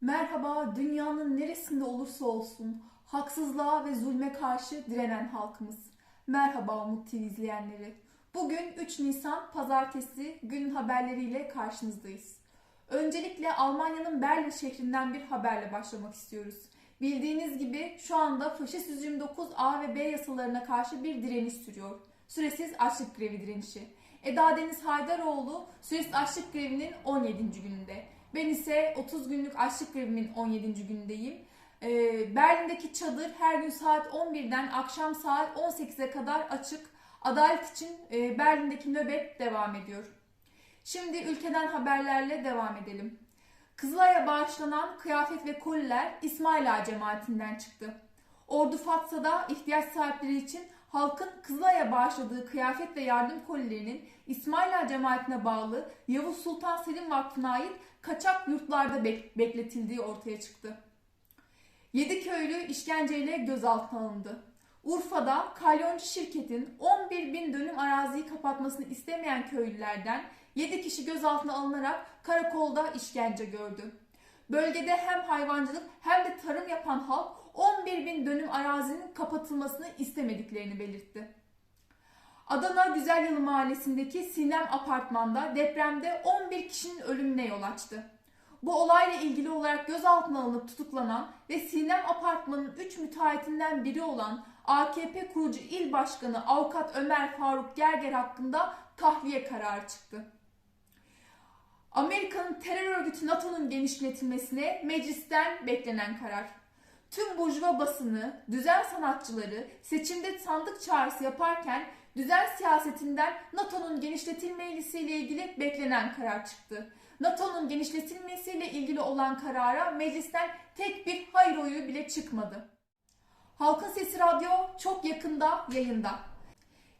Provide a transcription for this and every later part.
Merhaba, dünyanın neresinde olursa olsun haksızlığa ve zulme karşı direnen halkımız. Merhaba Umut TV izleyenleri. Bugün 3 Nisan Pazartesi günün haberleriyle karşınızdayız. Öncelikle Almanya'nın Berlin şehrinden bir haberle başlamak istiyoruz. Bildiğiniz gibi şu anda faşist 129 A ve B yasalarına karşı bir direniş sürüyor. Süresiz açlık grevi direnişi. Eda Deniz Haydaroğlu süresiz açlık grevinin 17. gününde. Ben ise 30 günlük açlık grevimin 17. günündeyim. Ee, Berlin'deki çadır her gün saat 11'den akşam saat 18'e kadar açık. Adalet için e, Berlin'deki nöbet devam ediyor. Şimdi ülkeden haberlerle devam edelim. Kızılay'a bağışlanan kıyafet ve koliler İsmail Ağa cemaatinden çıktı. Ordu Fatsa'da ihtiyaç sahipleri için halkın Kızılay'a bağışladığı kıyafet ve yardım kolilerinin İsmail Ağa cemaatine bağlı Yavuz Sultan Selim Vakfı'na ait kaçak yurtlarda bek- bekletildiği ortaya çıktı. Yedi köylü işkenceyle gözaltına alındı. Urfa'da kalyoncu şirketin 11 bin dönüm araziyi kapatmasını istemeyen köylülerden 7 kişi gözaltına alınarak karakolda işkence gördü. Bölgede hem hayvancılık hem de tarım yapan halk 11 bin dönüm arazinin kapatılmasını istemediklerini belirtti. Adana Güzelyalı Mahallesi'ndeki Sinem Apartman'da depremde 11 kişinin ölümüne yol açtı. Bu olayla ilgili olarak gözaltına alınıp tutuklanan ve Sinem Apartman'ın 3 müteahhitinden biri olan AKP kurucu il başkanı avukat Ömer Faruk Gerger hakkında tahliye kararı çıktı. Amerika'nın terör örgütü NATO'nun genişletilmesine meclisten beklenen karar. Tüm burjuva basını, düzen sanatçıları seçimde sandık çağrısı yaparken düzen siyasetinden NATO'nun genişletilmesiyle ilgili beklenen karar çıktı. NATO'nun genişletilmesiyle ilgili olan karara meclisten tek bir hayır oyu bile çıkmadı. Halkın Sesi Radyo çok yakında yayında.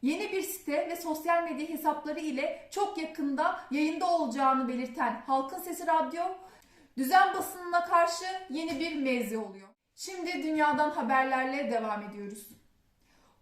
Yeni bir site ve sosyal medya hesapları ile çok yakında yayında olacağını belirten Halkın Sesi Radyo, düzen basınına karşı yeni bir mevzi oluyor. Şimdi dünyadan haberlerle devam ediyoruz.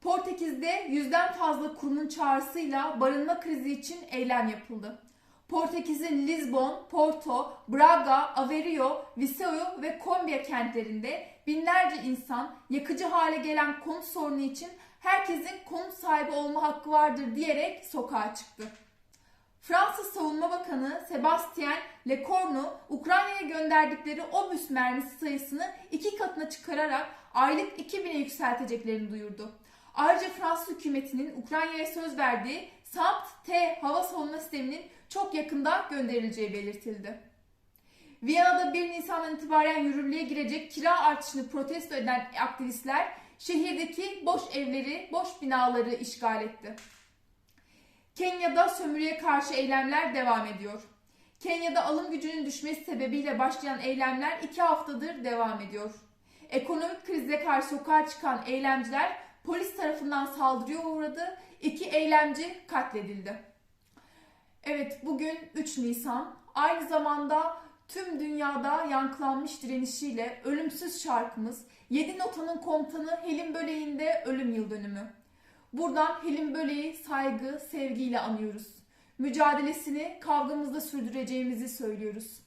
Portekiz'de yüzden fazla kurumun çağrısıyla barınma krizi için eylem yapıldı. Portekiz'in Lisbon, Porto, Braga, Aveiro, Viseu ve Coimbra kentlerinde binlerce insan yakıcı hale gelen konut sorunu için herkesin konut sahibi olma hakkı vardır diyerek sokağa çıktı. Fransız Savunma Bakanı Sebastien Lecornu, Ukrayna'ya gönderdikleri obüs mermisi sayısını iki katına çıkararak aylık 2000'e yükselteceklerini duyurdu. Ayrıca Fransız hükümetinin Ukrayna'ya söz verdiği SAMP-T hava savunma sisteminin çok yakında gönderileceği belirtildi. Viyana'da 1 Nisan'dan itibaren yürürlüğe girecek kira artışını protesto eden aktivistler şehirdeki boş evleri, boş binaları işgal etti. Kenya'da sömürüye karşı eylemler devam ediyor. Kenya'da alım gücünün düşmesi sebebiyle başlayan eylemler iki haftadır devam ediyor. Ekonomik krize karşı sokağa çıkan eylemciler polis tarafından saldırıya uğradı. İki eylemci katledildi. Evet bugün 3 Nisan. Aynı zamanda tüm dünyada yankılanmış direnişiyle ölümsüz şarkımız 7 notanın komutanı Helim Böleğin de ölüm yıl dönümü. Buradan Helim Böleği saygı, sevgiyle anıyoruz. Mücadelesini kavgamızda sürdüreceğimizi söylüyoruz.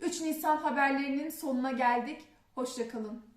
3 Nisan haberlerinin sonuna geldik. Hoşçakalın.